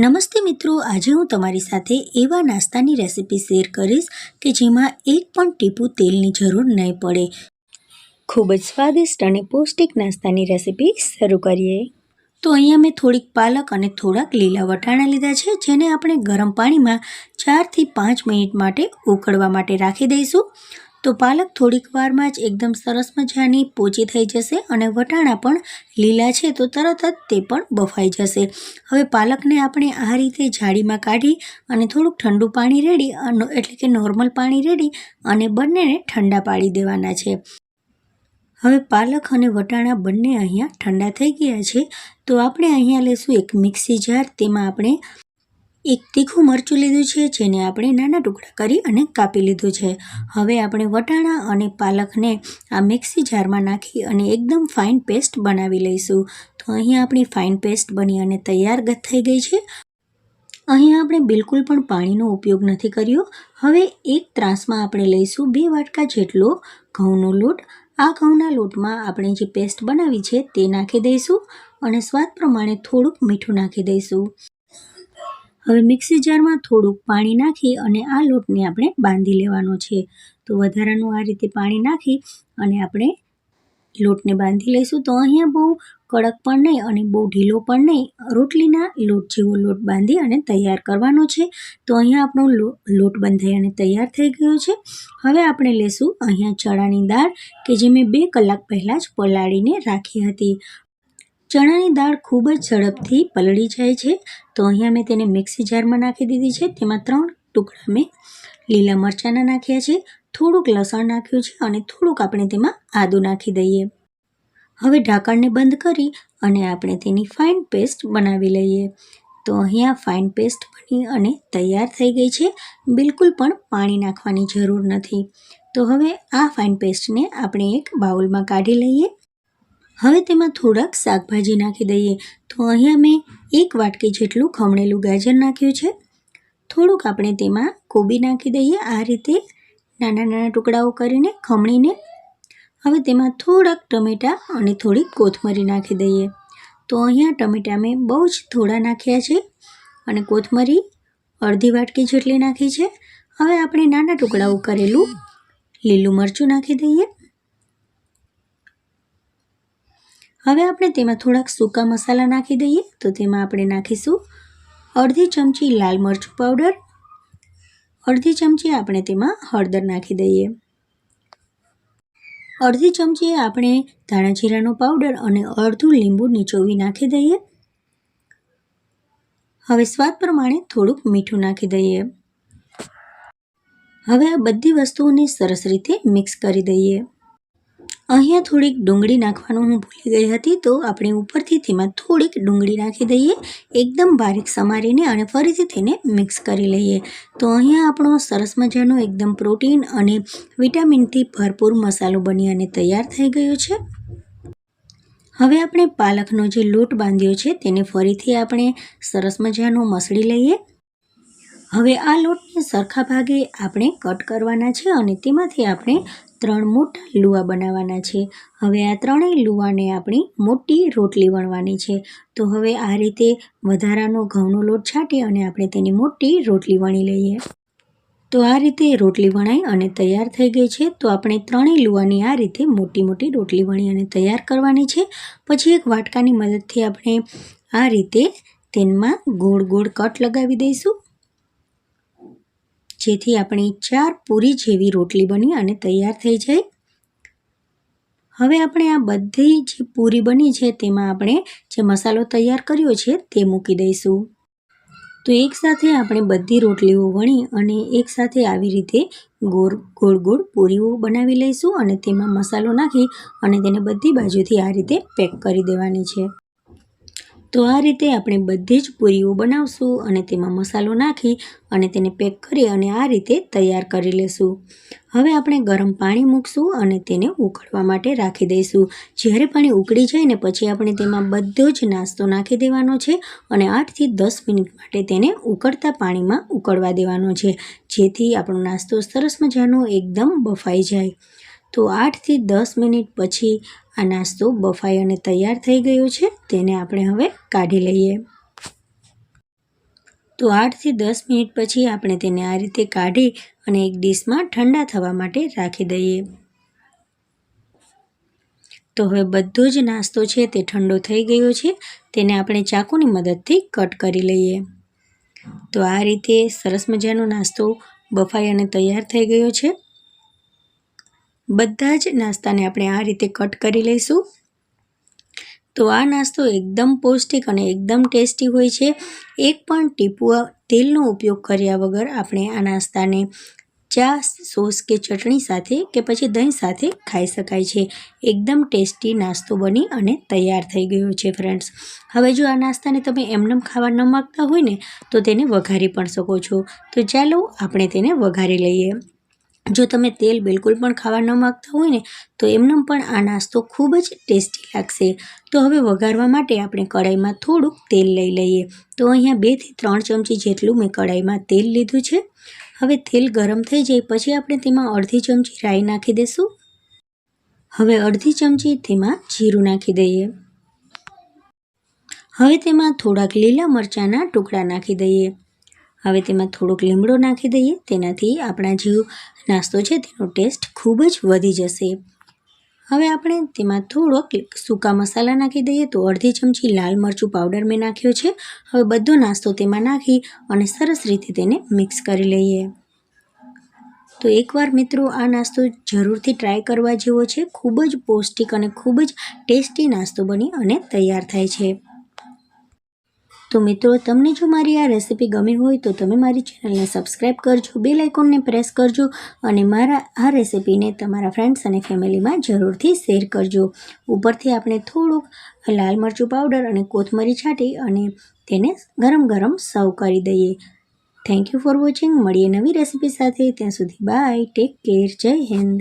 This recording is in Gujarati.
નમસ્તે મિત્રો, આજે હું તમારી સાથે એવા નાસ્તાની રેસિપી શેર કરીશ કે જેમાં એક પણ ટીપું તેલની જરૂર નહીં પડે. ખૂબ જ સ્વાદિષ્ટ અને પૌષ્ટિક નાસ્તાની રેસિપી શરૂ કરીએ. તો અહીંયા મેં થોડીક પાલક અને થોડાક લીલા વટાણા લીધા છે, જેને આપણે ગરમ પાણીમાં ચારથી પાંચ મિનિટ માટે ઉકળવા માટે રાખી દઈશું. તો પાલક થોડીક વારમાં જ એકદમ સરસ મજાની પોચી થઈ જશે અને વટાણા પણ લીલા છે તો તરત જ તે પણ બફાઈ જશે. હવે પાલકને આપણે આ રીતે જાળીમાં કાઢી અને થોડુંક ઠંડુ પાણી રેડી એટલે કે નોર્મલ પાણી રેડી અને બંનેને ઠંડા પાડી દેવાના છે. હવે પાલક અને વટાણા બંને અહીંયા ઠંડા થઈ ગયા છે તો આપણે અહીંયા લઈશું એક મિક્સી જાર. તેમાં આપણે એક તીખું મરચું લીધું છે, જેને આપણે નાના ટુકડા કરી અને કાપી લીધું છે. હવે આપણે વટાણા અને પાલકને આ મિક્સી જારમાં નાખી અને એકદમ ફાઇન પેસ્ટ બનાવી લઈશું. તો અહીંયા આપણી ફાઇન પેસ્ટ બની અને તૈયાર થઈ ગઈ છે. અહીંયા આપણે બિલકુલ પણ પાણીનો ઉપયોગ નથી કર્યો. હવે એક ત્રાસમાં આપણે લઈશું બે વાટકા જેટલો ઘઉંનો લોટ. આ ઘઉંના લોટમાં આપણે જે પેસ્ટ બનાવી છે તે નાખી દઈશું અને સ્વાદ પ્રમાણે થોડુંક મીઠું નાખી દઈશું. હવે મિક્સી જારમાં થોડુંક પાણી નાખી અને આ લોટને આપણે બાંધી લેવાનો છે. તો વધારાનું આ રીતે પાણી નાખી અને આપણે લોટને બાંધી લઈશું. તો અહીંયા બહુ કડક પણ નહીં અને બહુ ઢીલો પણ નહીં. રોટલીના લોટ જેવો લોટ બાંધી અને તૈયાર કરવાનો છે. તો અહીંયા આપણો લોટ બંધાઈ અને તૈયાર થઈ ગયો છે. હવે આપણે લેશું અહીંયા ચણાની દાળ, કે જે મેં બે કલાક પહેલાં જ પલાળીને રાખી હતી. ચણાની દાળ ખૂબ જ ઝડપથી પલળી જાય છે. તો અહીંયા મેં તેને મિક્સી જારમાં નાખી દીધી છે. તેમાં ત્રણ ટુકડા મેં લીલા મરચાંના નાખ્યા છે. થોડુંક લસણ નાખ્યું છે અને થોડુંક આપણે તેમાં આદું નાખી દઈએ. હવે ઢાંકણને બંધ કરી અને આપણે તેની ફાઇન પેસ્ટ બનાવી લઈએ. તો અહીંયા ફાઇન પેસ્ટ બની અને તૈયાર થઈ ગઈ છે. બિલકુલ પણ પાણી નાખવાની જરૂર નથી. તો હવે આ ફાઇન પેસ્ટને આપણે એક બાઉલમાં કાઢી લઈએ. હવે તેમાં થોડાક શાકભાજી નાખી દઈએ. તો અહીંયા મેં એક વાટકી જેટલું ખમણેલું ગાજર નાખ્યું છે. થોડુંક આપણે તેમાં કોબી નાખી દઈએ. આ રીતે નાના નાના ટુકડાઓ કરીને ખમણીને. હવે તેમાં થોડાક ટમેટાં અને થોડીક કોથમરી નાખી દઈએ. તો અહીંયા ટમેટાં મેં બહુ જ થોડા નાખ્યા છે અને કોથમરી અડધી વાટકી જેટલી નાખી છે. હવે આપણે નાના ટુકડાઓ કરેલું લીલું મરચું નાખી દઈએ. હવે આપણે તેમાં થોડાક સૂકા મસાલા નાખી દઈએ. તો તેમાં આપણે નાખીશું અડધી ચમચી લાલ મરચું પાવડર. અડધી ચમચી આપણે તેમાં હળદર નાખી દઈએ. અડધી ચમચી આપણે ધાણા જીરાનો પાવડર અને અડધું લીંબુ નીચોવી નાખી દઈએ. હવે સ્વાદ પ્રમાણે થોડુંક મીઠું નાખી દઈએ. હવે આ બધી વસ્તુઓને સરસ રીતે મિક્સ કરી દઈએ. અહીંયા થોડીક ડુંગળી નાખવાનું હું ભૂલી ગઈ હતી, તો આપણે ઉપરથી તેમાં થોડીક ડુંગળી નાખી દઈએ. એકદમ બારીક સમારીને અને ફરીથી તેને મિક્સ કરી લઈએ. તો અહીંયા આપણો સરસ મજાનો એકદમ પ્રોટીન અને વિટામિનથી ભરપૂર મસાલો બની અને તૈયાર થઈ ગયો છે. હવે આપણે પાલકનો જે લોટ બાંધ્યો છે, તેને ફરીથી આપણે સરસ મજાનો મસળી લઈએ. હવે આ લોટને સરખા ભાગે આપણે કટ કરવાના છે અને તેમાંથી આપણે ત્રણ મોટા લુવા બનાવવાના છે. હવે આ ત્રણેય લુવાને આપણી મોટી રોટલી વણવાની છે. તો હવે આ રીતે વધારાનો ઘઉંનો લોટ છાંટી અને આપણે તેની મોટી રોટલી વણી લઈએ. તો આ રીતે રોટલી વણાઈ અને તૈયાર થઈ ગઈ છે. તો આપણે ત્રણેય લુવાની આ રીતે મોટી મોટી રોટલી વણી અને તૈયાર કરવાની છે. પછી એક વાટકાની મદદથી આપણે આ રીતે તેમાં ગોળ ગોળ કટ લગાવી દઈશું. જેથી આપણી ચાર પૂરી જેવી રોટલી બની અને તૈયાર થઈ જાય. હવે આપણે આ બધી જે પૂરી બની છે તેમાં આપણે જે મસાલો તૈયાર કર્યો છે તે મૂકી દઈશું. તો એકસાથે આપણે બધી રોટલીઓ વણી અને એકસાથે આવી રીતે ગોળ ગોળ ગોળ પૂરીઓ બનાવી લઈશું અને તેમાં મસાલો નાખી અને તેને બધી બાજુથી આ રીતે પેક કરી દેવાની છે. તો આ રીતે આપણે બધી જ પૂરીઓ બનાવશું અને તેમાં મસાલો નાખી અને તેને પેક કરી અને આ રીતે તૈયાર કરી લેશું. હવે આપણે ગરમ પાણી મૂકશું અને તેને ઉકળવા માટે રાખી દઈશું. જ્યારે પાણી ઉકળી જાય ને પછી આપણે તેમાં બધો જ નાસ્તો નાખી દેવાનો છે અને આઠથી દસ મિનિટ માટે તેને ઉકળતા પાણીમાં ઉકળવા દેવાનો છે, જેથી આપણો નાસ્તો સરસ મજાનો એકદમ બફાઈ જાય. તો આઠથી દસ મિનિટ પછી આ નાસ્તો બફાઈ અને તૈયાર થઈ ગયો છે, તેને આપણે હવે કાઢી લઈએ. તો આઠથી દસ મિનિટ પછી આપણે તેને આ રીતે કાઢી અને એક ડીશમાં ઠંડા થવા માટે રાખી દઈએ. તો હવે બધો જ નાસ્તો છે તે ઠંડો થઈ ગયો છે, તેને આપણે ચાકુની મદદથી કટ કરી લઈએ. તો આ રીતે સરસ મજાનો નાસ્તો બફાઈ અને તૈયાર થઈ ગયો છે. બધા જ નાસ્તાને આપણે આ રીતે કટ કરી લઈશું. તો આ નાસ્તો એકદમ પૌષ્ટિક અને એકદમ ટેસ્ટી હોય છે. એક પણ ટીપુઆ તેલનો ઉપયોગ કર્યા વગર આપણે આ નાસ્તાને ચા, સોસ કે ચટણી સાથે કે પછી દહીં સાથે ખાઈ શકાય છે. એકદમ ટેસ્ટી નાસ્તો બની અને તૈયાર થઈ ગયો છે ફ્રેન્ડ્સ હવે જો આ નાસ્તાને તમે એમનેમ ખાવા ન માગતા હોય ને, તો તેને વઘારી પણ શકો છો. તો ચાલો આપણે તેને વઘારી લઈએ. જો તમે તેલ બિલકુલ પણ ખાવા ન માગતા હોય ને, તો એમનેમ પણ આ નાસ્તો ખૂબ જ ટેસ્ટી લાગશે. તો હવે વઘારવા માટે આપણે કઢાઈમાં થોડુંક તેલ લઈ લઈએ. તો અહીંયા બેથી ત્રણ ચમચી જેટલું મેં કઢાઈમાં તેલ લીધું છે. હવે તેલ ગરમ થઈ જાય પછી આપણે તેમાં અડધી ચમચી રાઈ નાખી દઈશું હવે અડધી ચમચી તેમાં જીરું નાખી દઈએ. હવે તેમાં થોડાક લીલા મરચાંના ટુકડા નાખી દઈએ. હવે તેમાં થોડોક લીમડો નાખી દઈએ. તેનાથી આપણા જે નાસ્તો છે તેનો ટેસ્ટ ખૂબ જ વધી જશે. હવે આપણે તેમાં થોડોક સૂકા મસાલા નાખી દઈએ તો અડધી ચમચી લાલ મરચું પાવડર મેં નાખ્યો છે. હવે બધો નાસ્તો તેમાં નાખી અને સરસ રીતે તેને મિક્સ કરી લઈએ. તો એકવાર મિત્રો આ નાસ્તો જરૂરથી ટ્રાય કરવા જેવો છે. ખૂબ જ પૌષ્ટિક અને ખૂબ જ ટેસ્ટી નાસ્તો બની અને તૈયાર થાય છે. તો મિત્રો, તમને જો મારી આ રેસિપી ગમી હોય તો તમે મારી ચેનલને સબસ્ક્રાઈબ કરજો બેલ આઇકોનને પ્રેસ કરજો અને મારા આ રેસીપીને તમારા ફ્રેન્ડ્સ અને ફેમિલીમાં જરૂરથી શેર કરજો. ઉપરથી આપણે થોડુંક લાલ મરચું પાવડર અને કોથમરી છાંટી અને તેને ગરમ ગરમ સર્વ કરી દઈએ. થેન્ક યુ ફોર વોચિંગ મળીએ નવી રેસિપી સાથે. ત્યાં સુધી બાય ટેક કેર જય હિન્દ.